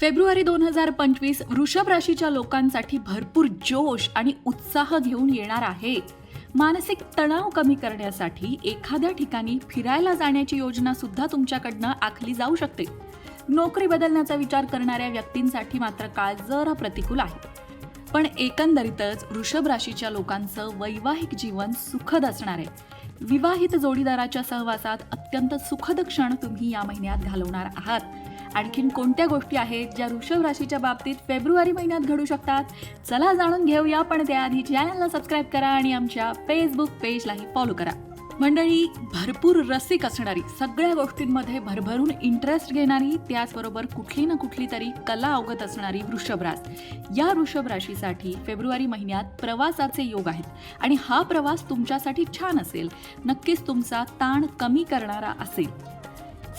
February दोन हजार पंचवीस वृषभ राशीच्या लोकांसाठी भरपूर जोश आणि उत्साह घेऊन येणार आहे. मानसिक तणाव कमी करण्यासाठी एखाद्या ठिकाणी फिरायला जाण्याची योजना सुद्धा तुमच्याकडनं आखली जाऊ शकते. नोकरी बदलण्याचा विचार करणाऱ्या व्यक्तींसाठी मात्र काळ जरा प्रतिकूल आहे. पण एकंदरीतच वृषभ राशीच्या लोकांचं वैवाहिक जीवन सुखद असणार आहे. विवाहित जोडीदाराच्या सहवासात अत्यंत सुखद क्षण तुम्ही या महिन्यात घालवणार आहात. आणखीन कोणत्या गोष्टी आहेत ज्या वृषभ राशीच्या बाबतीत फेब्रुवारी महिन्यात घडू शकतात? चला जाणून घेऊया पण त्याआधी चॅनलला सबस्क्राईब करा आणि आमच्या फेसबुक पेजलाही फॉलो करा. मंडळी भरपूर रसिक असणारी सगळ्या गोष्टींमध्ये भरभरून इंटरेस्ट घेणारी त्याचबरोबर कुठली ना कुठली तरी कला अवगत असणारी वृषभ रास. या वृषभ राशीसाठी फेब्रुवारी महिन्यात प्रवासाचे योग आहेत. आणि हा प्रवास तुमच्यासाठी छान असेल. नक्कीच तुमचा ताण कमी करणारा असेल.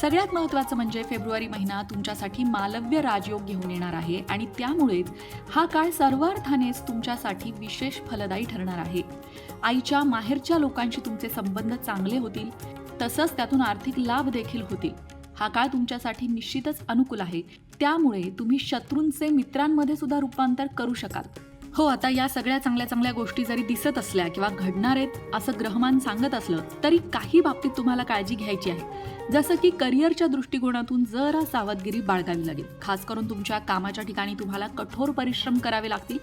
सगळ्यात महत्त्वाचं म्हणजे फेब्रुवारी महिना तुमच्यासाठी मालव्य राजयोग घेऊन येणार आहे आणि त्यामुळेच हा काळ सर्वार्थानेच तुमच्यासाठी विशेष फलदायी ठरणार आहे. आईच्या माहेरच्या लोकांशी तुमचे संबंध चांगले होतील तसंच त्यातून आर्थिक लाभ देखील होतील. हा काळ तुमच्यासाठी निश्चितच अनुकूल आहे. त्यामुळे तुम्ही शत्रूंचे मित्रांमध्ये सुद्धा रूपांतर करू शकाल. हो आता या सगळ्या चांगल्या चांगल्या गोष्टी जरी दिसत असल्या किंवा घडणार आहेत असं ग्रहमान सांगत असलं तरी काही बाबतीत तुम्हाला काळजी घ्यायची आहे. जसं की करिअरच्या दृष्टिकोनातून जरा सावधगिरी बाळगावी लागेल. खास करून तुमच्या कामाच्या ठिकाणी तुम्हाला कठोर परिश्रम करावे लागतील.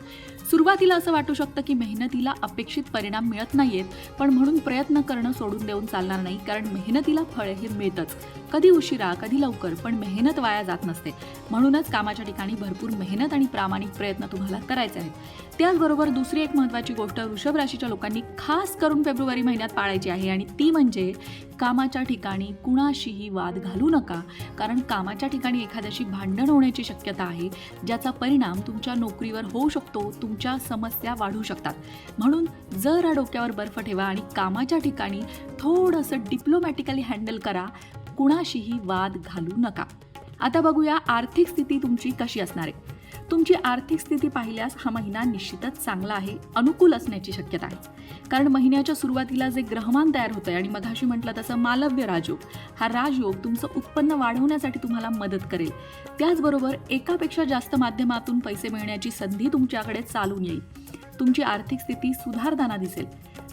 सुरुवातीला असं वाटू शकतं की मेहनतीला अपेक्षित परिणाम मिळत नाहीयेत पण म्हणून प्रयत्न करणं सोडून देऊन चालणार नाही कारण मेहनतीला फळ हे मिळतंच. कधी उशिरा कधी लवकर पण मेहनत वाया जात नसते. म्हणूनच कामाच्या ठिकाणी भरपूर मेहनत आणि प्रामाणिक प्रयत्न तुम्हाला करायचे आहेत. त्याचबरोबर दुसरी एक महत्त्वाची गोष्ट वृषभ राशीच्या लोकांनी खास करून फेब्रुवारी महिन्यात पाळायची आहे आणि ती म्हणजे कामाच्या ठिकाणी कुणाशीही वाद घालू नका. कारण कामाच्या ठिकाणी एखाद्याशी भांडण होण्याची शक्यता आहे ज्याचा परिणाम तुमच्या नोकरीवर होऊ शकतो तुमच्या समस्या वाढू शकतात. म्हणून जरा डोक्यावर बर्फ ठेवा आणि कामाच्या ठिकाणी थोडंसं डिप्लोमॅटिकली हँडल करा कुणाशीही वाद घालू नका. आता बघूया आर्थिक स्थिती तुमची कशी असणार आहे. तुमची आर्थिक स्थिती पाहिल्यास हा महिना निश्चितच चांगला आहे अनुकूल असण्याची शक्यता आहे. कारण महिन्याच्या सुरुवातीला जे ग्रहमान तयार होतं आहे आणि मघाशी म्हटलं तसं मालव्य राजयोग हा राजयोग तुमचं उत्पन्न वाढवण्यासाठी तुम्हाला मदत करेल. त्याचबरोबर एकापेक्षा जास्त माध्यमातून पैसे मिळण्याची संधी तुमच्याकडे चालून येईल. तुमची आर्थिक स्थिती सुधारताना दिसेल.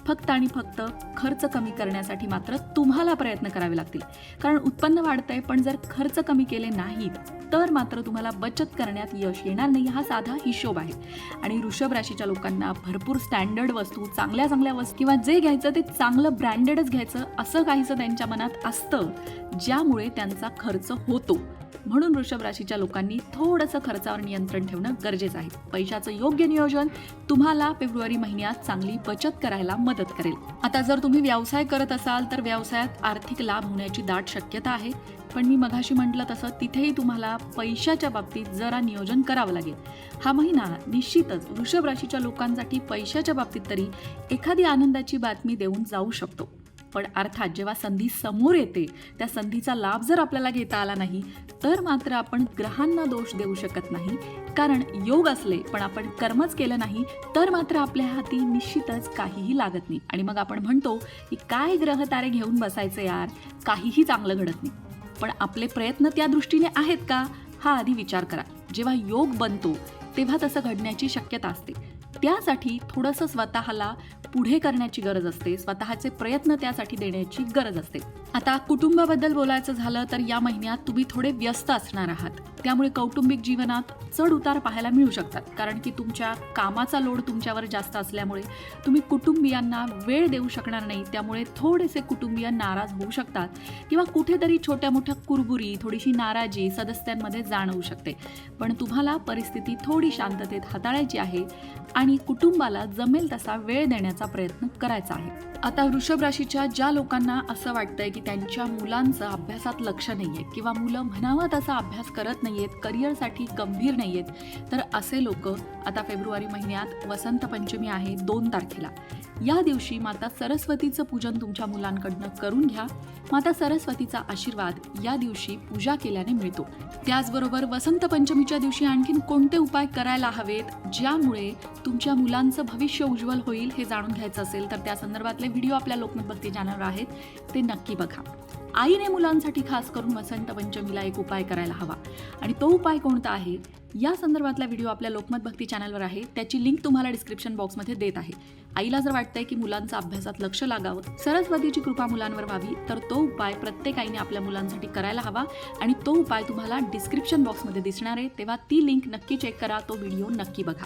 फक्त आणि फक्त खर्च कमी करण्यासाठी मात्र तुम्हाला प्रयत्न करावे लागतील. कारण उत्पन्न वाढतंय पण जर खर्च कमी केले नाहीत तर मात्र तुम्हाला बचत करण्यात यश येणार नाही हा साधा हिशोब आहे. आणि वृषभ राशीच्या लोकांना भरपूर स्टँडर्ड वस्तू चांगल्या चांगल्या वस्तू किंवा जे घ्यायचं ते चांगलं ब्रँडेडच घ्यायचं असं काहीचं त्यांच्या मनात असतं ज्यामुळे त्यांचा खर्च होतो. म्हणून वृषभ राशीच्या लोकांनी थोडंसं खर्चावर नियंत्रण ठेवणं गरजेचं आहे. पैशाचं योग्य नियोजन तुम्हाला फेब्रुवारी महिन्यात चांगली बचत करायला मदत करेल. आता जर तुम्ही व्यवसाय करत असाल तर व्यवसायात आर्थिक लाभ होण्याची दाट शक्यता आहे. पण मी मघाशी म्हटलं तसं तिथेही तुम्हाला पैशाच्या बाबतीत जरा नियोजन करावं लागेल. हा महिना निश्चितच वृषभ राशीच्या लोकांसाठी पैशाच्या बाबतीत तरी एखादी आनंदाची बातमी देऊन जाऊ शकतो. पण अर्थात जेव्हा संधी समोर येते त्या संधीचा लाभ जर आपल्याला घेता आला नाही तर मात्र आपण ग्रहांना दोष देऊ शकत नाही. कारण योग असले पण आपण कर्मच केलं नाही तर मात्र आपल्या हाती निश्चितच काहीही लागत नाही. आणि मग आपण म्हणतो की काय ग्रह तारे घेऊन बसायचे यार? काहीही चांगलं घडत नाही. पण आपले प्रयत्न त्या दृष्टीने आहेत का? हा आधी विचार करा. जेव्हा योग बनतो तेव्हा तसं घडण्याची शक्यता असते. त्यासाठी थोडंसं स्वतःला पुढे करण्याची गरज असते स्वतःचे प्रयत्न त्यासाठी देण्याची गरज असते. आता कुटुंबाबद्दल बोलायचं झालं तर या महिन्यात तुम्ही थोडे व्यस्त असणार आहात. त्यामुळे कौटुंबिक जीवनात चढ उतार पाहायला मिळू शकतात. कारण की तुमच्या कामाचा लोड तुमच्यावर जास्त असल्यामुळे तुम्ही कुटुंबियांना वेळ देऊ शकणार नाही. त्यामुळे थोडेसे कुटुंबीय नाराज होऊ शकतात किंवा कुठेतरी छोट्या मोठ्या कुरबुरी थोडीशी नाराजी सदस्यांमध्ये जाणवू शकते. पण तुम्हाला परिस्थिती थोडी शांततेत हाताळायची आहे आणि कुटुंबाला जमेल तसा वेळ देण्याचा प्रयत्न करायचा आहे. आता वृषभ राशीच्या ज्या लोकांना असं वाटतंय की त्यांच्या मुलांचं अभ्यासात लक्ष नाहीये किंवा मुलं म्हणावा तसा अभ्यास करत नाहीयेत करिअरसाठी गंभीर नाहीयेत तर असे लोक आता फेब्रुवारी महिन्यात वसंत पंचमी आहे दोन तारखेला. या दिवशी माता सरस्वतीचं पूजन तुमच्या मुलांकडनं करून घ्या. माता सरस्वतीचा आशीर्वाद या दिवशी पूजा केल्याने मिळतो. त्याचबरोबर वसंत पंचमीच्या दिवशी आणखीन कोणते उपाय करायला हवेत ज्यामुळे तुमच्या मुलांचं भविष्य उज्ज्वल होईल हे जाणून घ्यायचं असेल तर त्या संदर्भातले व्हिडिओ आपल्या लोकमत भक्ती चॅनलवर आहेत. ते नक्की बघा. आईने मुलांसाठी खास करून वसंत पंचमीला एक उपाय करायला हवा. आणि तो उपाय कोणता आहे? या संदर्भातला व्हिडिओ आपल्या लोकमत भक्ती चॅनलवर आहे. त्याची लिंक तुम्हाला डिस्क्रिप्शन बॉक्समध्ये देत आहे. आईला जर वाटतंय की मुलांचा अभ्यासात लक्ष लागावं सरस्वतीची कृपा मुलांवर व्हावी तर तो उपाय प्रत्येक आईने आपल्या मुलांसाठी करायला हवा. आणि तो उपाय तुम्हाला डिस्क्रिप्शन बॉक्समध्ये दिसणार आहे. तेव्हा ती लिंक नक्की चेक करा. तो व्हिडिओ नक्की बघा.